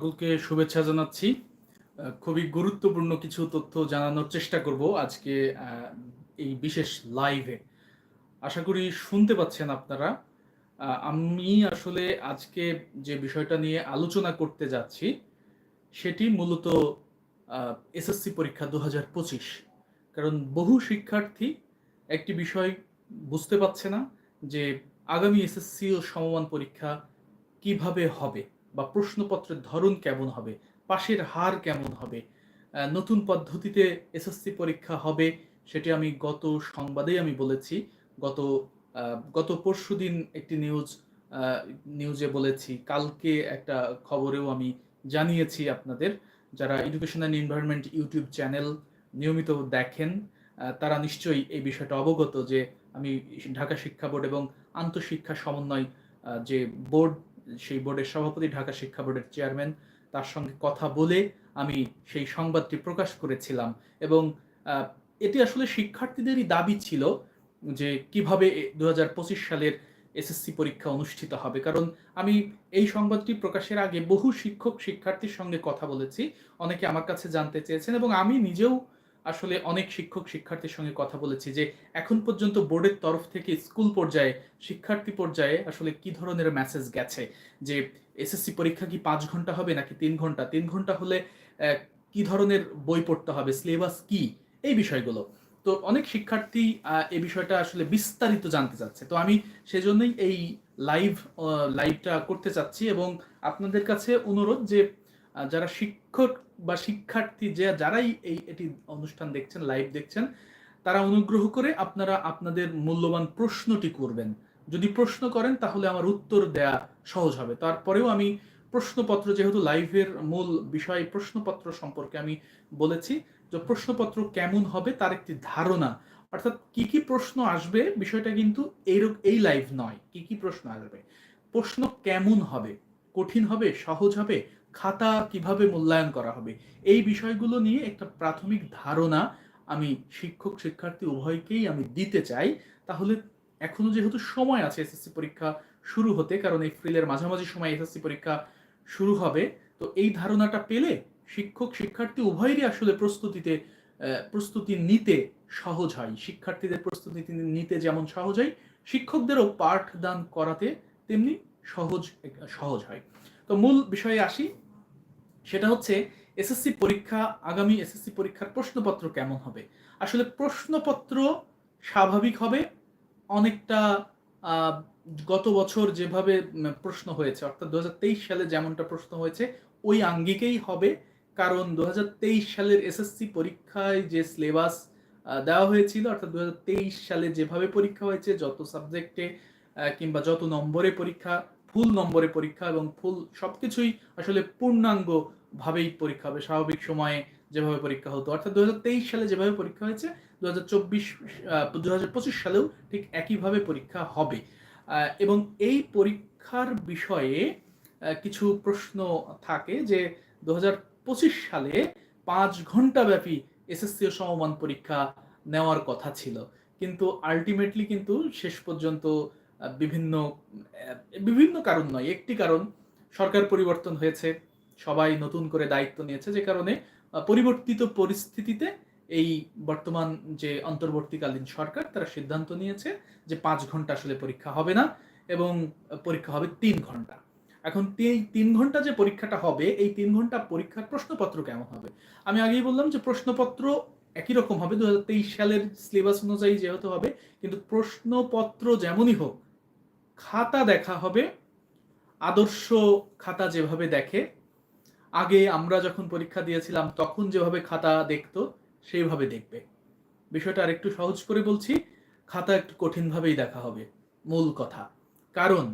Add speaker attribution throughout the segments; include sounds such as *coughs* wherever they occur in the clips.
Speaker 1: সকলকে শুভেচ্ছা জানাচ্ছি। খুবই গুরুত্বপূর্ণ কিছু তথ্য জানানোর চেষ্টা করব আজকে এই বিশেষ লাইভে আশা করি শুনতে পাচ্ছেন আপনারা। আমি আসলে আজকে যে বিষয়টা নিয়ে আলোচনা করতে যাচ্ছি, সেটি মূলত এসএসসি পরীক্ষা দু পঁচিশ। কারণ বহু শিক্ষার্থী একটি বিষয় বুঝতে পারছে না যে আগামী এসএসসি ও সমমান পরীক্ষা কীভাবে হবে। বা প্রশ্নপত্রের ধরন কেমন হবে? পাশের হার কেমন হবে? নতুন পদ্ধতিতে এসএসসি পরীক্ষা হবে সেটি আমি গত সংবাদেই আমি বলেছি। গত গত পরশু দিন একটি নিউজ নিউজে বলেছি। কালকে একটা খবরেও আমি জানিয়েছি আপনাদের। যারা education and environment YouTube channel নিয়মিত দেখেন তারা নিশ্চয়ই এই বিষয়টা অবগত যে আমি ঢাকা শিক্ষা বোর্ড এবং আন্তঃশিক্ষা সমন্বয় যে বোর্ড সেই বোর্ডের সভাপতি, ঢাকা শিক্ষা বোর্ডের চেয়ারম্যান, তার সঙ্গে কথা বলে আমি সেই সংবাদটি প্রকাশ করেছিলাম। এবং এটি আসলে শিক্ষার্থীদেরই দাবি ছিল যে কীভাবে দু হাজার পঁচিশ সালের এসএসসি পরীক্ষা অনুষ্ঠিত হবে। কারণ আমি এই সংবাদটি প্রকাশের আগে বহু শিক্ষক, শিক্ষার্থীর সঙ্গে কথা বলেছি। অনেকে আমার কাছে জানতে চেয়েছেন এবং আমি নিজেও আসলে অনেক শিক্ষক শিক্ষার্থীর সঙ্গে কথা বলেছি যে এখন পর্যন্ত বোর্ডের তরফ থেকে স্কুল পর্যায়ে, শিক্ষার্থী পর্যায়ে আসলে কি ধরনের মেসেজ গেছে? যে এসএসসি পরীক্ষা কি পাঁচ ঘণ্টা হবে নাকি তিন ঘণ্টা? তিন ঘণ্টা হলে কি ধরনের বই পড়তে হবে? সিলেবাস কি? এই বিষয়গুলো। তো অনেক শিক্ষার্থী এই বিষয়টা আসলে বিস্তারিত জানতে চাচ্ছে। তো আমি সেজন্যই এই লাইভ লাইভটা করতে চাচ্ছি এবং আপনাদের কাছে অনুরোধ যে যারা শিক্ষক বা শিক্ষার্থী যে যারাই এই এটি অনুষ্ঠান দেখছেন লাইভ দেখছেন, তারা অনুগ্রহ করে আপনারা আপনাদের মূল্যবান প্রশ্নটি করবেন। যদি প্রশ্ন করেন, তাহলে আমার উত্তর দেয়া সহজ হবে। তারপরেও আমি প্রশ্নপত্র যেহেতু লাইভের মূল বিষয়, প্রশ্নপত্র সম্পর্কে আমি বলেছি যে প্রশ্নপত্র কেমন হবে তার একটি ধারণা। অর্থাৎ কি কি প্রশ্ন আসবে, বিষয়টা কিন্তু এইরকম এই লাইভ নয়। কি কি প্রশ্ন আসবে? প্রশ্ন কেমন হবে? কঠিন হবে? সহজ হবে? খাতা কীভাবে মূল্যায়ন করা হবে? এই বিষয়গুলো নিয়ে একটা প্রাথমিক ধারণা আমি শিক্ষক, শিক্ষার্থী উভয়কেই আমি দিতে চাই। তাহলে এখনও যেহেতু সময় আছে এসএসসি পরীক্ষা শুরু হতে, কারণ এপ্রিলের মাঝামাঝি সময় এসএসসি পরীক্ষা শুরু হবে, তো এই ধারণাটা পেলে শিক্ষক, শিক্ষার্থী উভয়েরই আসলে প্রস্তুতিতে প্রস্তুতি নিতে সহজ হয়। শিক্ষার্থীদের প্রস্তুতি নিতে যেমন সহজ হয়, শিক্ষকদেরও পাঠদান করাতে তেমনি সহজ সহজ হয়। তো মূল বিষয়ে আসি। সেটা হচ্ছে, এসএসসি পরীক্ষা, আগামী এসএসসি পরীক্ষার প্রশ্নপত্র কেমন হবে? আসলে প্রশ্নপত্র স্বাভাবিক হবে। অনেকটা গত বছর যেভাবে প্রশ্ন হয়েছে, অর্থাৎ দু হাজার তেইশ সালে যেমনটা প্রশ্ন হয়েছে, ওই আঙ্গিকেই হবে। কারণ দু হাজার তেইশ সালের এসএসসি পরীক্ষায় যে সিলেবাস দেওয়া হয়েছিল, অর্থাৎ দুহাজার তেইশ সালে যেভাবে পরীক্ষা হয়েছে, যত সাবজেক্টে কিংবা যত নম্বরে পরীক্ষা ফুল নম্বরে পরীক্ষা এবং ফুল সবকিছুই আসলে পূর্ণাঙ্গ ভাবেই পরীক্ষা হবে। স্বাভাবিক সময়ে যেভাবে পরীক্ষা হতো। অর্থাৎ দু হাজার তেইশ সালে যেভাবে পরীক্ষা হয়েছে দু হাজার চব্বিশ দু পঁচিশ সালেও ঠিক একইভাবে পরীক্ষা হবে। এবং এই পরীক্ষার বিষয়ে কিছু প্রশ্ন থাকে যে দু পঁচিশ সালে পাঁচ ঘণ্টা ব্যাপী এসএসসি সমমান পরীক্ষা নেওয়ার কথা ছিল। কিন্তু আলটিমেটলি কিন্তু শেষ পর্যন্ত বিভিন্ন বিভিন্ন কারণ নয়, একটি কারণ সরকার পরিবর্তন হয়েছে, সবাই নতুন করে দায়িত্ব নিয়েছে যে কারণে পরিবর্তিত পরিস্থিতিতে এই বর্তমান যে অন্তর্বর্তীকালীন সরকার, তারা সিদ্ধান্ত নিয়েছে যে পাঁচ ঘণ্টা আসলে পরীক্ষা হবে না এবং পরীক্ষা হবে তিন ঘণ্টা। এখন তিন ঘণ্টা যে পরীক্ষাটা হবে, এই তিন ঘণ্টা পরীক্ষার প্রশ্নপত্র কেমন হবে? আমি আগেই বললাম যে প্রশ্নপত্র একই রকম হবে দু হাজার তেইশ সালের সিলেবাস অনুযায়ী যেহেতু হবে, কিন্তু প্রশ্নপত্র যেমনই হোক খাতা দেখা হবে। আদর্শ খাতা যেভাবে দেখে, আগে আমরা যখন পরীক্ষা দিয়েছিলাম, তখন যেভাবে খাতা দেখতো, সেইভাবে দেখবে। বিষয়টা আরেকটু সহজ করে বলছি, খাতা একটু কঠিনভাবেই দেখা হবে, মূল কথা। কারণ,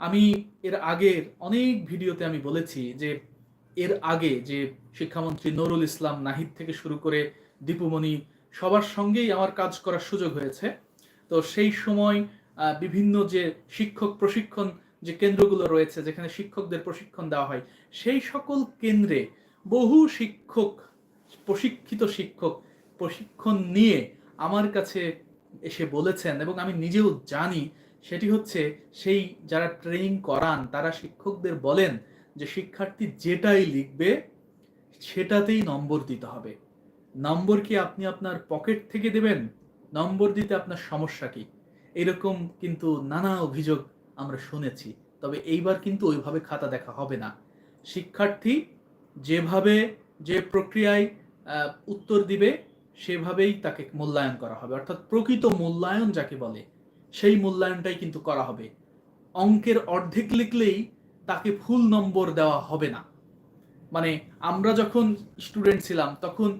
Speaker 1: আমি এর আগের অনেক ভিডিওতে আমি বলেছি যে, এর আগে যে শিক্ষামন্ত্রী নুরুল ইসলাম নাহিদ থেকে শুরু করে দীপুমণি সবার সঙ্গেই আমার কাজ করার সুযোগ হয়েছে। তো সেই সময় বিভিন্ন যে শিক্ষক প্রশিক্ষণ যে কেন্দ্রগুলো রয়েছে, যেখানে শিক্ষকদের প্রশিক্ষণ দেওয়া হয়, সেই সকল কেন্দ্রে বহু শিক্ষক, প্রশিক্ষিত শিক্ষক প্রশিক্ষণ নিয়ে আমার কাছে এসে বলেছেন এবং আমি নিজেও জানি সেটি হচ্ছে সেই যারা ট্রেনিং করান, তারা শিক্ষকদের বলেন যে শিক্ষার্থী যেটাই লিখবে, সেটাতেই নম্বর দিতে হবে। নম্বর কি আপনি আপনার পকেট থেকে দেবেন? নম্বর দিতে আপনার সমস্যা কি? এরকম কিন্তু নানা অভিযোগ আমরা শুনেছি, তবে এইবার কিন্তু ওইভাবে খাতা দেখা হবে না। শিক্ষার্থী যেভাবে যে প্রক্রিয়ায় উত্তর দিবে, সেভাবেই তাকে মূল্যায়ন করা হবে। অর্থাৎ প্রকৃত মূল্যায়ন যাকে বলে, সেই মূল্যায়নটাই কিন্তু করা হবে। অঙ্কের অর্ধেক লিখলেই তাকে ফুল নম্বর দেওয়া হবে না। মানে আমরা যখন স্টুডেন্ট ছিলাম, তখন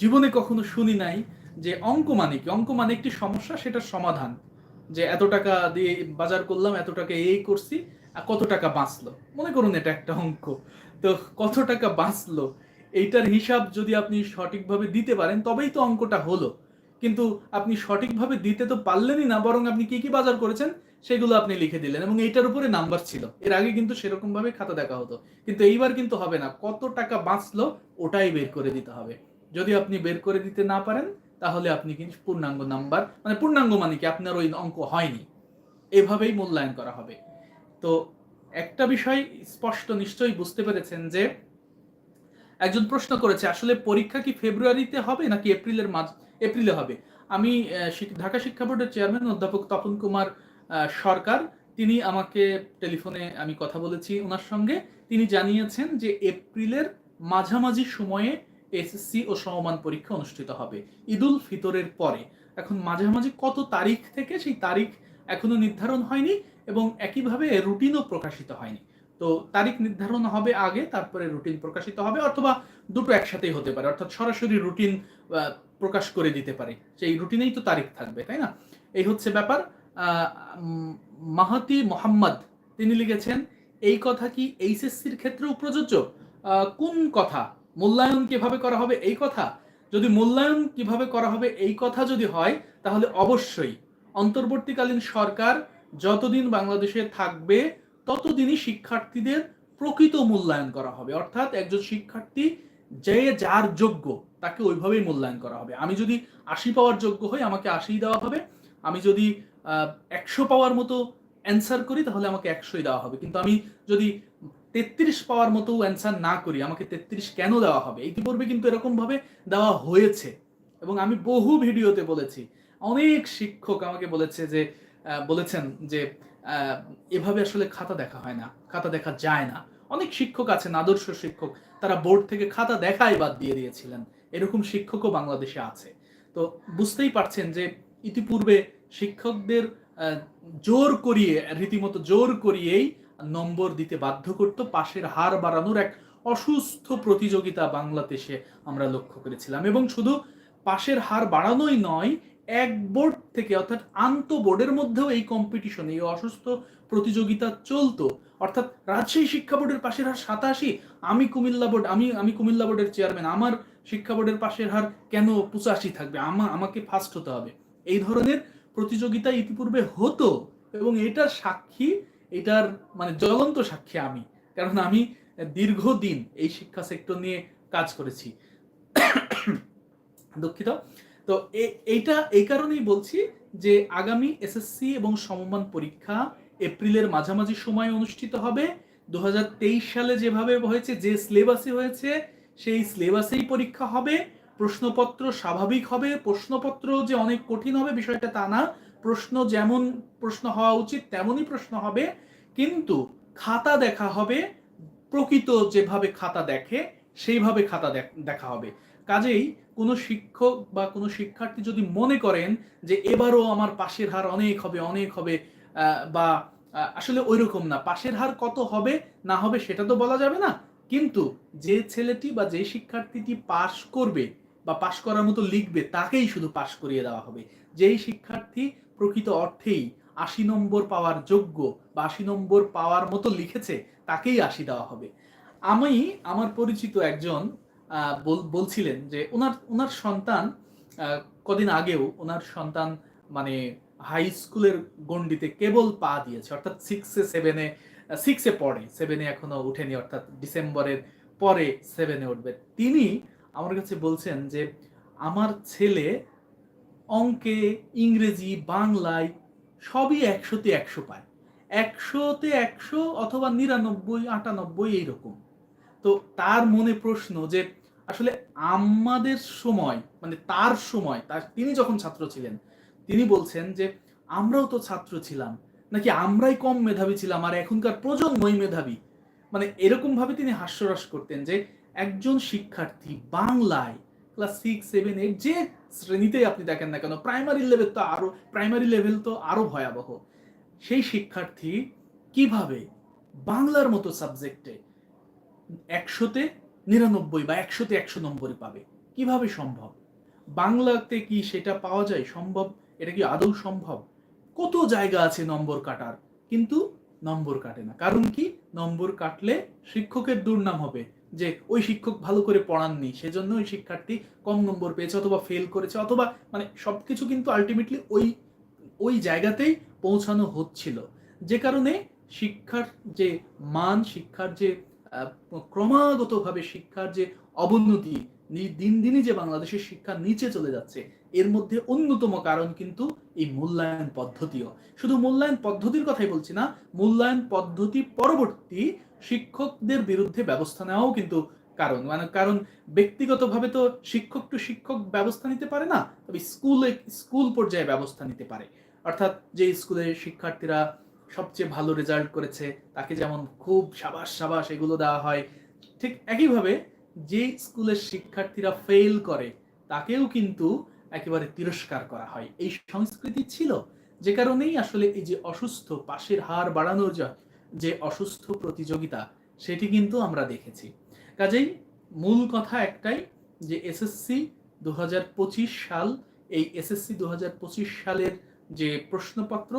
Speaker 1: জীবনে কখনো শুনি নাই যে অঙ্ক মানে কি? অঙ্ক মানে একটি সমস্যা, সেটার সমাধান। যে এত টাকা দিয়ে বাজার করলাম, এত টাকা এই করছি, আর কত টাকা বাঁচলো? মনে করুন এটা একটা অঙ্ক। তো কত টাকা বাঁচলো? এইটার হিসাব যদি আপনি সঠিকভাবে দিতে পারেন, তবেই তো অঙ্কটা হলো। কিন্তু আপনি সঠিকভাবে দিতে তো পারলেনই না, বরং আপনি কি কি বাজার করেছেন, সেগুলো আপনি লিখে দিলেন এবং এইটার উপরে নাম্বার ছিল। এর আগে কিন্তু সেরকম ভাবে খাতা দেখা হতো। কিন্তু এইবার কিন্তু হবে না। কত টাকা বাঁচলো, ওটাই বের করে দিতে হবে। যদি আপনি বের করে দিতে না পারেন তাহলে আপনি কিন্তু পূর্ণাঙ্গ নাম্বার মানে পূর্ণাঙ্গ মানে কি আপনার ওই অঙ্ক হয়নি। এভাবেই মূল্যায়ন করা হবে। তো একটা বিষয় স্পষ্ট নিশ্চয়ই বুঝতে পেরেছেন যে, একজন প্রশ্ন করেছে, আসলে পরীক্ষা কি ফেব্রুয়ারিতে হবে নাকি এপ্রিলের মাঝ, এপ্রিলে হবে? আমি ঢাকা শিক্ষা বোর্ডের চেয়ারম্যান অধ্যাপক তপন কুমার সরকার, তিনি আমাকে টেলিফোনে আমি কথা বলেছি ওনার সঙ্গে। তিনি জানিয়েছেন যে এপ্রিলের মাঝামাঝি সময়ে এসএসসি ও সমমান পরীক্ষা অনুষ্ঠিত হবে। ঈদুল ফিতরের পরে। এখন মাঝামাঝি কত তারিখ থেকে সেই তারিখ এখনও নির্ধারণ হয়নি এবং একইভাবে রুটিনও প্রকাশিত হয়নি। তো তারিখ নির্ধারণ হবে আগে, তারপরে রুটিন প্রকাশিত হবে অথবা দুটো একসাথেই হতে পারে। অর্থাৎ সরাসরি রুটিন প্রকাশ করে দিতে পারে। সেই রুটিনেই তো তারিখ থাকবে, তাই না? এই হচ্ছে ব্যাপার। মাহাতি মোহাম্মদ, তিনি লিখেছেন, এই কথা কি এইচএসসির ক্ষেত্রেও প্রযোজ্য? কোন কথা? মূল্যায়ন কীভাবে করা হবে এই কথা? যদি মূল্যায়ন কীভাবে করা হবে এই কথা যদি হয়, তাহলে অবশ্যই অন্তর্বর্তীকালীন সরকার যতদিন বাংলাদেশে থাকবে, ততদিনই শিক্ষার্থীদের প্রকৃত মূল্যায়ন করা হবে। অর্থাৎ একজন শিক্ষার্থী যে যার যোগ্য, তাকে ওইভাবেই মূল্যায়ন করা হবে। আমি যদি আশি পাওয়ার যোগ্য হই, আমাকে আশি দেওয়া হবে। আমি যদি একশো পাওয়ার মতো অ্যান্সার করি, তাহলে আমাকে একশোই দেওয়া হবে। কিন্তু আমি যদি তেত্রিশ পাওয়ার মতো অ্যান্সার না করি, আমাকে তেত্রিশ কেন দেওয়া হবে? ইতিপূর্বে কিন্তু এরকম ভাবে দেওয়া হয়েছে। এবং আমি বহু ভিডিওতে বলেছি, অনেক শিক্ষক আমাকে বলেছে যে বলেছেন যে এভাবে আসলে খাতা দেখা হয় না, খাতা দেখা যায় না। অনেক শিক্ষক আছেন, আদর্শ শিক্ষক, তারা বোর্ড থেকে খাতা দেখাই বাদ দিয়ে দিয়েছিলেন। এরকম শিক্ষকও বাংলাদেশে আছে। তো বুঝতেই পারছেন যে, ইতিপূর্বে শিক্ষকদের জোর করিয়ে, রীতিমতো জোর করিয়েই নম্বর দিতে বাধ্য করত। পাশের হার বাড়ানোর এক অসুস্থ প্রতিযোগিতা বাংলাদেশে আমরা লক্ষ্য করেছিলাম। এবং শুধু পাশের হার বাড়ানোই নয়, এক বোর্ড থেকে অর্থাৎ আন্ত বোর্ডের মধ্যেও এই কম্পিটিশন এই অসুস্থ প্রতিযোগিতা চলতো। অর্থাৎ রাজশাহী শিক্ষা বোর্ডের পাশের হার সাতাশি, আমি কুমিল্লা বোর্ড, আমি আমি কুমিল্লা বোর্ডের চেয়ারম্যান আমার শিক্ষা বোর্ডের পাশের হার কেন পঁচাশি থাকবে? আমা, আমাকে ফার্স্ট হতে হবে। এই ধরনের প্রতিযোগিতা ইতিপূর্বে হতো এবং এটার সাক্ষী এটার মানে জ্বলন্ত সাক্ষী আমি। কারণ আমি দীর্ঘদিন এই শিক্ষা সেক্টর নিয়ে কাজ করেছি। *coughs* দুঃখিত। তো এইটা, এই কারণেই বলছি যে আগামী এসএসসি এবং সমমান পরীক্ষা এপ্রিলের মাঝামাঝি সময় অনুষ্ঠিত হবে। দু হাজার তেইশ সালে যেভাবে হয়েছে, যে সিলেবাসে হয়েছে, সেই সিলেবাসেই পরীক্ষা হবে। প্রশ্নপত্র স্বাভাবিক হবে। প্রশ্নপত্র যে অনেক কঠিন হবে বিষয়টা তা না। প্রশ্ন যেমন প্রশ্ন হওয়া উচিত, তেমনই প্রশ্ন হবে। কিন্তু খাতা দেখা হবে, প্রকৃত যেভাবে খাতা দেখে, সেইভাবে খাতা দেখ- হবে। কাজেই কোনো শিক্ষক বা কোনো শিক্ষার্থী যদি মনে করেন যে এবারও আমার পাশের হার অনেক হবে অনেক হবে বা আসলে ওইরকম না। পাশের হার কত হবে, না হবে সেটা তো বলা যাবে না। কিন্তু যে ছেলেটি বা যে শিক্ষার্থীটি পাশ করবে বা পাশ করার মতো লিখবে, তাকেই শুধু পাশ করিয়ে দেওয়া হবে। যেই শিক্ষার্থী প্রকৃত অর্থেই আশি নম্বর পাওয়ার যোগ্য বা আশি নম্বর পাওয়ার মতো লিখেছে, তাকেই আশি দেওয়া হবে। আমি আমার পরিচিত একজন বলছিলেন যে ওনার ওনার সন্তান কদিন আগেও ওনার সন্তান মানে হাই স্কুলের গণ্ডিতে কেবল পা দিয়েছে, অর্থাৎ সিক্সে সেভেনে সিক্সে পড়ে সেভেনে এখনও উঠেনি অর্থাৎ ডিসেম্বরের পরে সেভেনে উঠবে। তিনি আমার কাছে বলছেন যে, আমার ছেলে অঙ্কে, ইংরেজি, বাংলায় সবই একশোতে একশো পায়। একশোতে একশো অথবা নিরানব্বই, আটানব্বই এইরকম। তো তার মনে প্রশ্ন যে, আসলে আমাদের সময় মানে তার সময়, তার তিনি যখন ছাত্র ছিলেন, তিনি বলছেন যে, আমরাও তো ছাত্র ছিলাম। নাকি আমরাই কম মেধাবী ছিলাম আর এখনকার প্রজন্মই মেধাবী? মানে এরকম ভাবে তিনি হাস্যরস করতেন যে, একজন শিক্ষার্থী বাংলায়, ক্লাস সিক্স, সেভেন, এইট, যে শ্রেণীতেই আপনি দেখেন না কেন? প্রাইমারি লেভেল তো আরও প্রাইমারি লেভেল তো আরও ভয়াবহ। সেই শিক্ষার্থী কীভাবে বাংলার মতো সাবজেক্টে একশোতে নিরানব্বই বা একশোতে একশো নম্বরই পাবে? কীভাবে সম্ভব? বাংলাতে কি সেটা পাওয়া যায়? সম্ভব? এটা কি আদৌ সম্ভব? কত জায়গা আছে নম্বর কাটার? কিন্তু নম্বর কাটে না। কারণ কি? নম্বর কাটলে শিক্ষকের দুর্নাম হবে। যে ওই শিক্ষক ভালো করে পড়াননি সেজন্য ওই শিক্ষার্থী কম নম্বর পেয়েছে অথবা ফেল করেছে, অথবা মানে সব কিছু কিন্তু আলটিমেটলি ওই ওই জায়গাতেই পৌঁছানো হচ্ছিল। যে কারণে শিক্ষার যে মান, শিক্ষার যে ক্রমাগতভাবে শিক্ষার যে অবনতি দিন দিনই যে বাংলাদেশের শিক্ষা নিচে চলে যাচ্ছে এর মধ্যে অন্যতম কারণ কিন্তু এই মূল্যায়ন পদ্ধতিও। শুধু মূল্যায়ন পদ্ধতির কথাই বলছি না, মূল্যায়ন পদ্ধতি পরবর্তী শিক্ষকদের বিরুদ্ধে ব্যবস্থা নেওয়াও কিন্তু কারণ। মানে কারণ ব্যক্তিগতভাবে তো শিক্ষক টু শিক্ষক ব্যবস্থা নিতে পারে না, তবে স্কুলে, স্কুল পর্যায়ে ব্যবস্থা নিতে পারে। অর্থাৎ যে স্কুলে শিক্ষার্থীরা সবচেয়ে ভালো রেজাল্ট করেছে, তাকে যেমন খুব সাবাস সাবাস এগুলো দেওয়া হয়, ঠিক একইভাবে যে স্কুলের শিক্ষার্থীরা ফেল করে, তাকেও কিন্তু একেবারে তিরস্কার করা হয়। এই সংস্কৃতি ছিল যে কারণেই আসলে এই যে অসুস্থ, পাশের হার বাড়ানোর যে অসুস্থ প্রতিযোগিতা, সেটি কিন্তু আমরা দেখেছি। কাজেই মূল কথা একটাই যে এসএসসি দু হাজার পঁচিশ সাল, এই এসএসসি দু হাজার পঁচিশ সালের যে প্রশ্নপত্র,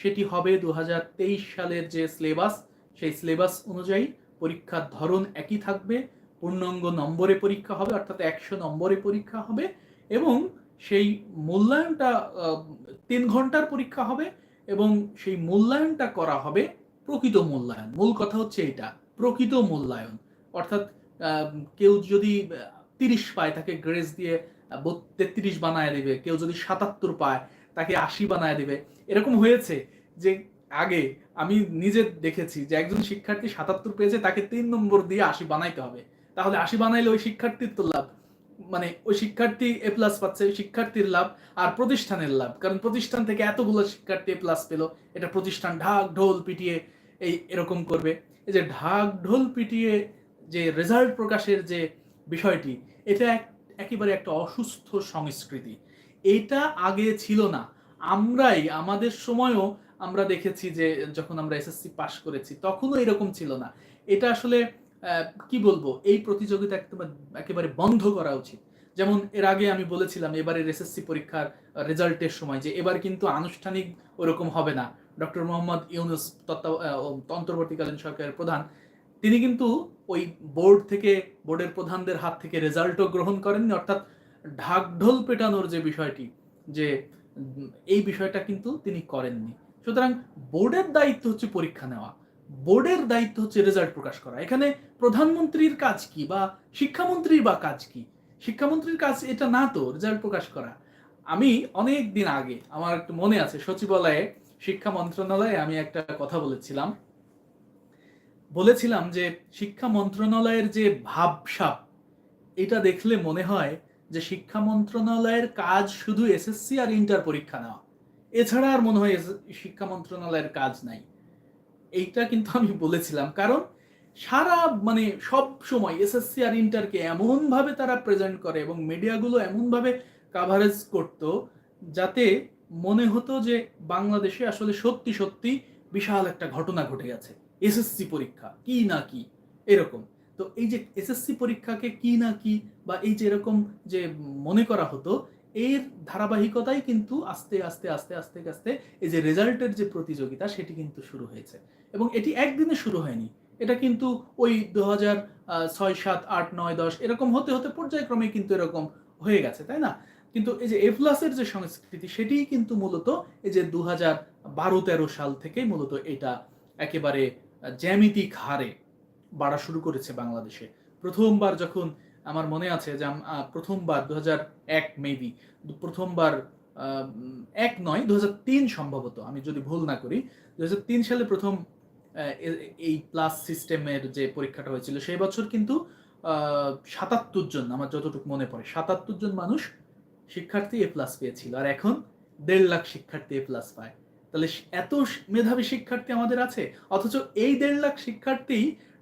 Speaker 1: সেটি হবে দু হাজার তেইশ সালের যে সিলেবাস, সেই সিলেবাস অনুযায়ী পরীক্ষার ধরন একই থাকবে, পূর্ণাঙ্গ নম্বরে পরীক্ষা হবে, অর্থাৎ একশো নম্বরে পরীক্ষা হবে এবং সেই মূল্যায়নটা তিন ঘণ্টার পরীক্ষা হবে এবং সেই মূল্যায়নটা করা হবে প্রকৃত মূল্যায়ন। মূল কথা হচ্ছে এটা, প্রকৃত মূল্যায়ন। অর্থাৎ কেউ যদি তিরিশ পায় তাকে গ্রেস দিয়ে তেত্রিশ বানায় দেবে, কেউ যদি সাতাত্তর পায় তাকে আশি বানায় দেবে। এরকম হয়েছে যে আগে আমি নিজে দেখেছি যে একজন শিক্ষার্থী সাতাত্তর পেয়েছে, তাকে তিন নম্বর দিয়ে আশি বানাইতে হবে। তাহলে আশি বানাইলে ওই শিক্ষার্থীর তো লাভ। মানে ওই শিক্ষার্থী এ প্লাস পাচ্ছে, শিক্ষার্থীর লাভ আর প্রতিষ্ঠানের লাভ। কারণ প্রতিষ্ঠান থেকে এতগুলো শিক্ষার্থী এ প্লাস পেল, এটা প্রতিষ্ঠান ঢাক ঢোল পিটিয়ে এই এরকম করবে। এই যে ঢাক ঢোল পিটিয়ে যে রেজাল্ট প্রকাশের যে বিষয়টি, এটা একেবারে একটা অসুস্থ সংস্কৃতি। এটা আগে ছিল না। আমরাই, আমাদের সময়ও আমরা দেখেছি যে যখন আমরা এসএসসি পাশ করেছি, তখনও এরকম ছিল না। এটা আসলে কি বলব? এই প্রতিযোগিতা তোমার একেবারে বন্ধ করা উচিত। যেমন এর আগে আমি বলেছিলাম, এবারের এসএসসি পরীক্ষার রেজাল্টের সময় যে এবার কিন্তু আনুষ্ঠানিক ওরকম হবে না। ডক্টর মোহাম্মদ ইউনুস তত্ত্ব অন্তর্বর্তীকালীন সরকারের প্রধান, তিনি কিন্তু ওই বোর্ড থেকে, বোর্ডের প্রধানদের হাত থেকে রেজাল্টও গ্রহণ করেননি। অর্থাৎ ঢাকঢোল পেটানোর যে বিষয়টি, যে এই বিষয়টা কিন্তু তিনি করেননি। সুতরাং বোর্ডের দায়িত্ব হচ্ছে পরীক্ষা নেওয়া। বোর্ডের দায়িত্ব হচ্ছে রেজাল্ট প্রকাশ করা। এখানে প্রধানমন্ত্রীর কাজ কি বা শিক্ষামন্ত্রীর বা কাজ কি? শিক্ষামন্ত্রীর কাজ এটা না তো রেজাল্ট প্রকাশ করা। আমি অনেক দিন আগে, আমার একটু মনে আছে, সচিবালয়ে শিক্ষা মন্ত্রণালয়ে আমি একটা কথা বলেছিলাম। বলেছিলাম যে শিক্ষা মন্ত্রণালয়ের যে ভাবসাব, এটা দেখলে মনে হয় যে শিক্ষা মন্ত্রণালয়ের কাজ শুধু এসএসসি আর ইন্টার পরীক্ষা নেওয়া। এছাড়া আর মনে হয় শিক্ষা মন্ত্রণালয়ের কাজ নাই। এইটা কিন্তু আমি বলেছিলাম। কারণ সারা মানে সব সময় এসএসসি আর ইন্টারকে এমনভাবে তারা প্রেজেন্ট করে এবং মিডিয়াগুলো এমনভাবে কাভারেজ করত যাতে মনে হতো যে বাংলাদেশে আসলে সত্যি সত্যি বিশাল একটা ঘটনা ঘটে গেছে। এসএসসি পরীক্ষা, কি না কি, এরকম। তো এই যে এসএসসি পরীক্ষাকে কি না কি বা এই যে এরকম যে মনে করা হতো, এর ধারাবাহিকতাই কিন্তু আস্তে আস্তে আস্তে আস্তে আস্তে এই যে রেজাল্টের যে প্রতিযোগিতা সেটি কিন্তু শুরু হয়েছে। এবং এটি একদিনে শুরু হয়নি। এটা কিন্তু ওই দু হাজার ছয়, সাত, আট, নয়, দশ এরকম হতে হতে পর্যায়ক্রমে কিন্তু এরকম হয়ে গেছে, তাই না? কিন্তু এই যে এ প্লাসের যে সংস্কৃতি, সেটিই কিন্তু মূলত এই যে দু হাজার বারো, তেরো সাল থেকেই মূলত এটা একেবারে জ্যামিতিক হারে বাড়া শুরু করেছে বাংলাদেশে। প্রথমবার যখন আমার মনে আছে যে প্রথমবার দু হাজার এক মেবি প্রথমবার এক নয়, দু সম্ভবত, আমি যদি ভুল না করি, দু হাজার তিন সালে প্রথম এই প্লাস সিস্টেমের যে পরীক্ষাটা হয়েছিল, সেই বছর কিন্তু সাতাত্তর জন, আমার যতটুকু মনে পড়ে, সাতাত্তর জন মানুষ শিক্ষার্থী এ প্লাস পেয়েছিল। আর এখন দেড় লাখ শিক্ষার্থী এ প্লাস পায়। তাহলে এত মেধাবী শিক্ষার্থী আমাদের আছে, অথচ এই দেড় লাখ শিক্ষার্থী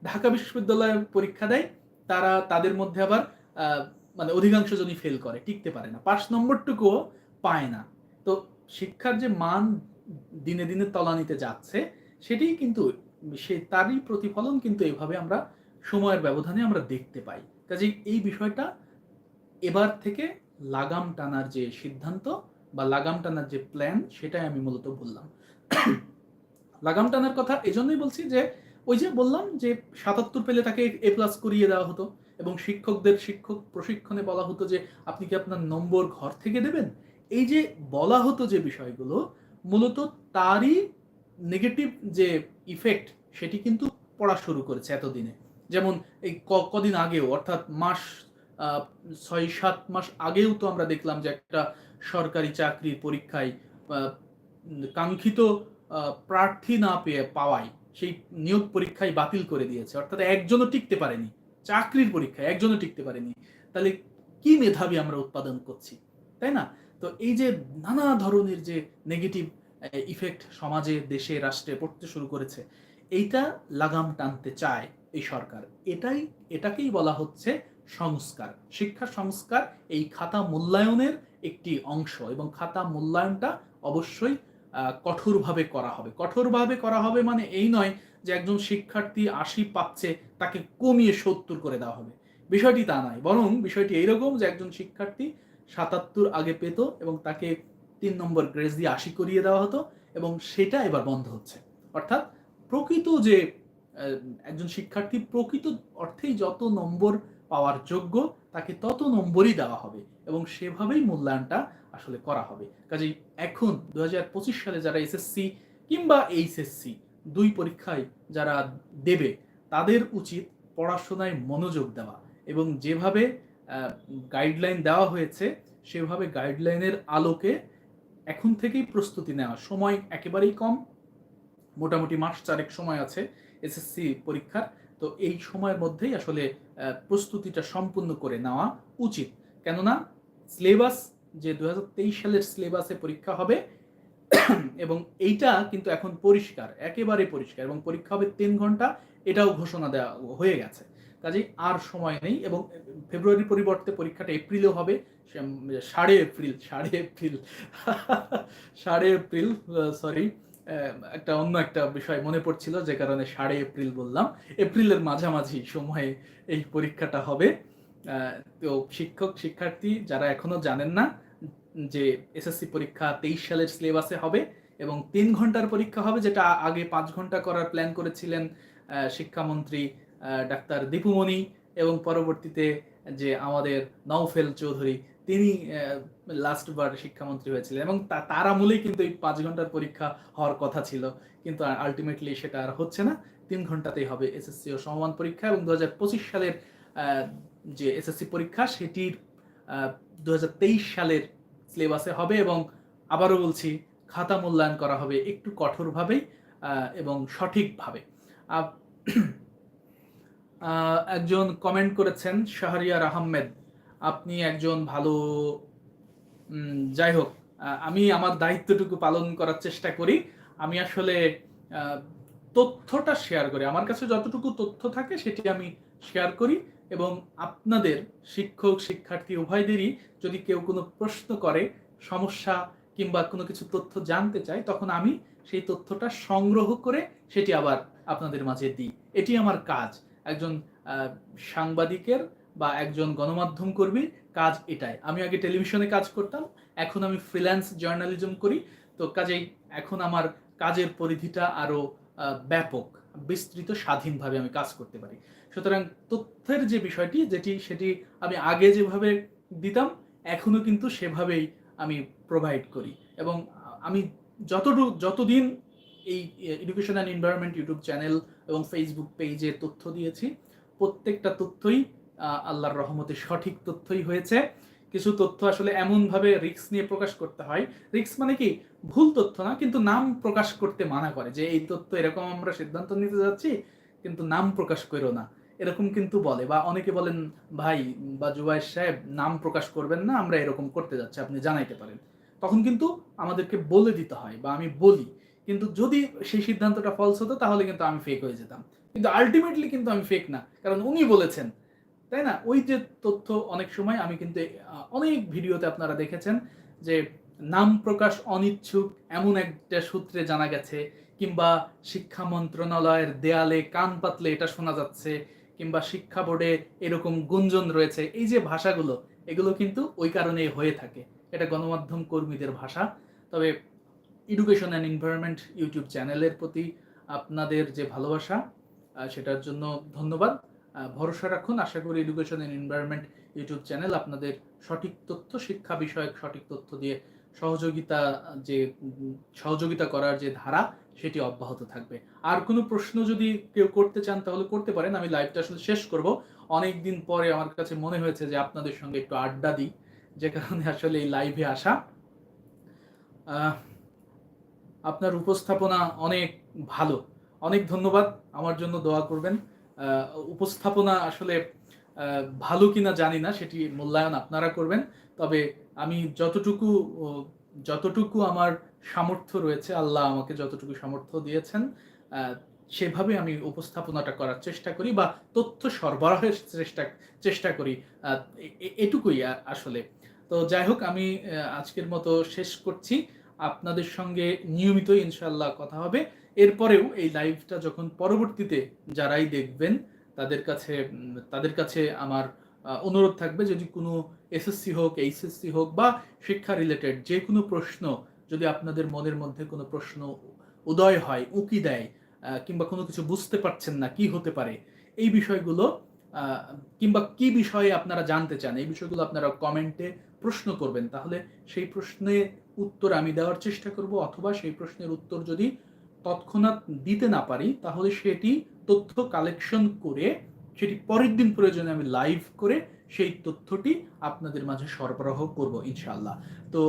Speaker 1: ঢাকা বিশ্ববিদ্যালয়ে পরীক্ষা দেয়, তারা তাদের মধ্যে আবার মানে অধিকাংশ জনই ফেল করে, টিকতে পারে না। পাঁচ নম্বরটুকুও পায় না। তো শিক্ষার যে মান দিনে দিনে তলানিতে যাচ্ছে, সেটাই কিন্তু সে তারই প্রতিফলন কিন্তু এভাবে আমরা সময়ের ব্যবধানে আমরা দেখতে পাই। কাজে এই বিষয়টা এবার থেকে লাগাম টানার যে সিদ্ধান্ত বা লাগাম টানার যে প্ল্যান সেটাই আমি মূলত বললাম। লাগাম টানার কথা এজন্যই বলছি যে, ওই যে বললাম যে সাতাত্তর পেলে তাকে এ প্লাস করিয়ে দেওয়া হতো এবং শিক্ষকদের শিক্ষক প্রশিক্ষণে বলা হতো যে, আপনি কি আপনার নম্বর ঘর থেকে দেবেন? এই যে বলা হতো যে বিষয়গুলো, মূলত তারই নেগেটিভ যে ইফেক্ট সেটি কিন্তু পড়া শুরু করেছে এতদিনে। যেমন এই কদিন আগেও, অর্থাৎ মাস ছয়, সাত মাস আগেও তো আমরা দেখলাম যে একটা সরকারি চাকরির পরীক্ষায় কাঙ্ক্ষিত প্রার্থী না পেয়ে, পাওয়ায় সেই নিয়োগ পরীক্ষায় বাতিল করে দিয়েছে। অর্থাৎ একজনও টিকতে পারেনি। চাকরির পরীক্ষায় একজনও টিকতে পারেনি। তাহলে কি মেধাবী আমরা উৎপাদন করছি? তাই না? তো এই যে নানা ধরনের যে নেগেটিভ ইফেক্ট সমাজে, দেশে, রাষ্ট্রে পড়তে শুরু করেছে। এইটা লাগাম টানতে চায় এই সরকার। এটাই, এটাকেই বলা হচ্ছে সংস্কার। শিক্ষা সংস্কার এই খাতা মূল্যায়নের একটি অংশ এবং খাতা মূল্যায়নটা অবশ্যই কঠোরভাবে করা হবে। কঠোরভাবে করা হবে মানে এই নয় যে একজন শিক্ষার্থী আশি পাচ্ছে, তাকে কমিয়ে সত্তর করে দেওয়া হবে। বিষয়টি তা নয়। বরং বিষয়টি এইরকম যে একজন শিক্ষার্থী সাতাত্তর আগে পেত এবং তাকে তিন নম্বর গ্রেস দিয়ে আশি করিয়ে দেওয়া হতো এবং সেটা এবার বন্ধ হচ্ছে। অর্থাৎ প্রকৃত যে একজন শিক্ষার্থী প্রকৃত অর্থেই যত নম্বর পাওয়ার যোগ্য, তাকে তত নম্বরই দেওয়া হবে এবং সেভাবেই মূল্যায়নটা আসলে করা হবে। কাজেই এখন দু হাজার পঁচিশ সালে যারা এসএসসি কিংবা এইচএসসি দুই পরীক্ষায় যারা দেবে, তাদের উচিত পড়াশোনায় মনোযোগ দেওয়া এবং যেভাবে গাইডলাইন দেওয়া হয়েছে, সেভাবে গাইডলাইনের আলোকে এখন থেকেই প্রস্তুতি নেওয়া। সময় একেবারেই কম। মোটামুটি মাস চারেক সময় আছে এসএসসি পরীক্ষার। তো এই সময়ের মধ্যেই আসলে প্রস্তুতিটা সম্পূর্ণ করে নেওয়া উচিত। কেননা সিলেবাস যে দু হাজার তেইশ সালের সিলেবাসে পরীক্ষা হবে, এবং এইটা কিন্তু এখন পরিষ্কার, একেবারে পরিষ্কার, এবং পরীক্ষা হবে তিন ঘণ্টা, এটাও ঘোষণা দেওয়া হয়ে গেছে। কাজেই আর সময় নেই, এবং ফেব্রুয়ারির পরিবর্তে পরীক্ষাটা এপ্রিলেও হবে সাড়ে এপ্রিল সাড়ে এপ্রিল *laughs* সাড়ে এপ্রিল সরি একটা অন্য একটা বিষয় মনে পড়ছিল, যে কারণে সাড়ে এপ্রিল বললাম। এপ্রিলের মাঝামাঝি সময়ে এই পরীক্ষাটা হবে। তো শিক্ষক, শিক্ষার্থী যারা এখনও জানেন না যে এসএসসি পরীক্ষা তেইশ সালের সিলেবাসে হবে এবং তিন ঘণ্টার পরীক্ষা হবে, যেটা আগে পাঁচ ঘণ্টা করার প্ল্যান করেছিলেন শিক্ষামন্ত্রী ডাক্তার দীপুমণি এবং পরবর্তীতে যে আমাদের নওফেল চৌধুরী তিনি লাস্ট বার শিক্ষামন্ত্রী হয়েছিলেন এবং তার আমলেই কিন্তু এই পাঁচ ঘণ্টার পরীক্ষা হওয়ার কথা ছিল। কিন্তু আলটিমেটলি সেটা আর হচ্ছে না। তিন ঘন্টাতেই হবে এসএসসি ও সমমান পরীক্ষা এবং দু হাজার পঁচিশ সালের যে এসএসসি পরীক্ষা সেটির দু হাজার তেইশ সালের সিলেবাসে হবে এবং আবারও বলছি, খাতা মূল্যায়ন করা হবে একটু কঠোরভাবেই এবং সঠিকভাবে। *clears throat* একজন কমেন্ট করেছেন, শাহরিয়ার আহমেদ। আপনি একজন ভালো যাই হোক আমি আমার দায়িত্বটুকু পালন করার চেষ্টা করি। আমি আসলে তথ্যটা শেয়ার করি। আমার কাছে যতটুকু তথ্য থাকে সেটি আমি শেয়ার করি এবং আপনাদের শিক্ষক, শিক্ষার্থী উভয়দেরই যদি কেউ কোনো প্রশ্ন করে, সমস্যা কিংবা কোনো কিছু তথ্য জানতে চায়, তখন আমি সেই তথ্যটা সংগ্রহ করে সেটি আবার আপনাদের মাঝে দিই। এটি আমার কাজ। একজন সাংবাদিকের বা একজন গণমাধ্যম কর্মীর কাজ এটাই। আমি আগে টেলিভিশনে কাজ করতাম, এখন আমি ফ্রিল্যান্স জার্নালিজম করি। তো কাজেই এখন আমার কাজের পরিধিটা আরও ব্যাপক, বিস্তৃত, স্বাধীনভাবে আমি কাজ করতে পারি। সুতরাং তথ্যের যে বিষয়টি, যেটি, সেটি আমি আগে যেভাবে দিতাম এখনও কিন্তু সেভাবেই আমি প্রোভাইড করি। এবং আমি যতটুকু যতদিন এই education and environment YouTube channel এবং ফেসবুক পেজে তথ্য দিয়েছি, প্রত্যেকটা তথ্যই আল্লাহর রহমতে সঠিক তথ্যই হয়েছে। কিছু তথ্য আসলে এমনভাবে রিক্স নিয়ে প্রকাশ করতে হয়। রিক্স মানে কি? ভুল তথ্য না, কিন্তু নাম প্রকাশ করতে মানা করে যে, এই তথ্য এরকম আমরা সিদ্ধান্ত নিতে যাচ্ছি, কিন্তু নাম প্রকাশ করো না। এরকম কিন্তু বলে বা অনেকে বলেন, ভাই বা জুবাইর সাহেব, নাম প্রকাশ করবেন না, আমরা এরকম করতে যাচ্ছি, আপনি জানাইতে পারেন। তখন কিন্তু আমাদেরকে বলে দিতে হয় বা আমি বলি। কিন্তু যদি সেই সিদ্ধান্তটা ফলস হতো, তাহলে কিন্তু আমি ফেক হয়ে যেতাম। কিন্তু আলটিমেটলি কিন্তু আমি ফেক না, কারণ উনি বলেছেন তাই না? ওই যে তথ্য অনেক সময় আমি কিন্তু অনেক ভিডিওতে আপনারা দেখেছেন যে নাম প্রকাশ অনিচ্ছুক এমন একটা সূত্রে জানা গেছে, কিংবা শিক্ষা মন্ত্রণালয়ের দেয়ালে কান পাতলে এটা শোনা যাচ্ছে, কিংবা শিক্ষা বোর্ডে এরকম গুঞ্জন রয়েছে। এই যে ভাষাগুলো, এগুলো কিন্তু ওই কারণে হয়ে থাকে। এটা গণমাধ্যম কর্মীদের ভাষা। তবে এডুকেশন অ্যান্ড এনভায়রনমেন্ট ইউটিউব চ্যানেলের প্রতি আপনাদের যে ভালোবাসা সেটার জন্য ধন্যবাদ। ভরসা রাখুন। আশা করি education and environment YouTube channel আপনাদের সঠিক তথ্য, শিক্ষা বিষয়ক সঠিক তথ্য দিয়ে সহযোগিতা, যে সহযোগিতা করার যে ধারা, সেটি অব্যাহত থাকবে। আর কোনো প্রশ্ন যদি কেউ করতে চান, তাহলে করতে পারেন। আমি লাইভটা আসলে শেষ করব। অনেক দিন পরে আমার কাছে মনে হয়েছে যে আপনাদের সঙ্গে একটু আড্ডা দিই, যে কারণে আসলে এই লাইভে আসা। আপনার উপস্থাপনা অনেক ভালো। অনেক ধন্যবাদ। আমার জন্য দোয়া করবেন। উপস্থাপনা আসলে ভালো কিনা জানি না, সেটি মূল্যায়ন আপনারা করবেন। তবে আমি যতটুকু যতটুকু আমার সামর্থ্য রয়েছে, আল্লাহ আমাকে যতটুকু সামর্থ্য দিয়েছেন সেভাবে আমি উপস্থাপনাটা করার চেষ্টা করি বা তথ্য সরবরাহের চেষ্টা চেষ্টা করি এটুকুই আসলে। তো যাই হোক, আমি আজকের মতো শেষ করছি। আপনাদের সঙ্গে নিয়মিত ইনশাল্লাহ কথা হবে। এরপরেও এই লাইভটা যখন পরবর্তীতে যারাই দেখবেন, তাদের কাছে তাদের কাছে আমার অনুরোধ থাকবে যদি কোনো এসএসসি হোক এইচএসসি হোক বা শিক্ষা রিলেটেড যে কোনো প্রশ্ন যদি আপনাদের মনের মধ্যে কোনো প্রশ্ন উদয় হয়, উকি দেয় কিংবা কোনো কিছু বুঝতে পারছেন না কি হতে পারে, এই বিষয়গুলো কিংবা কি বিষয়ে আপনারা জানতে চান, এই বিষয়গুলো আপনারা কমেন্টে প্রশ্ন করবেন। তাহলে সেই প্রশ্নের উত্তর আমি দেওয়ার চেষ্টা করব, অথবা সেই প্রশ্নের উত্তর যদি তৎক্ষণাৎ দিতে না পারি, তাহলে সেটি তথ্য কালেকশন করে, সেটি পরের দিন প্রয়োজনে আমি লাইভ করে সেই তথ্যটি আপনাদের মাঝে সরবরাহ করব ইনশাল্লাহ তো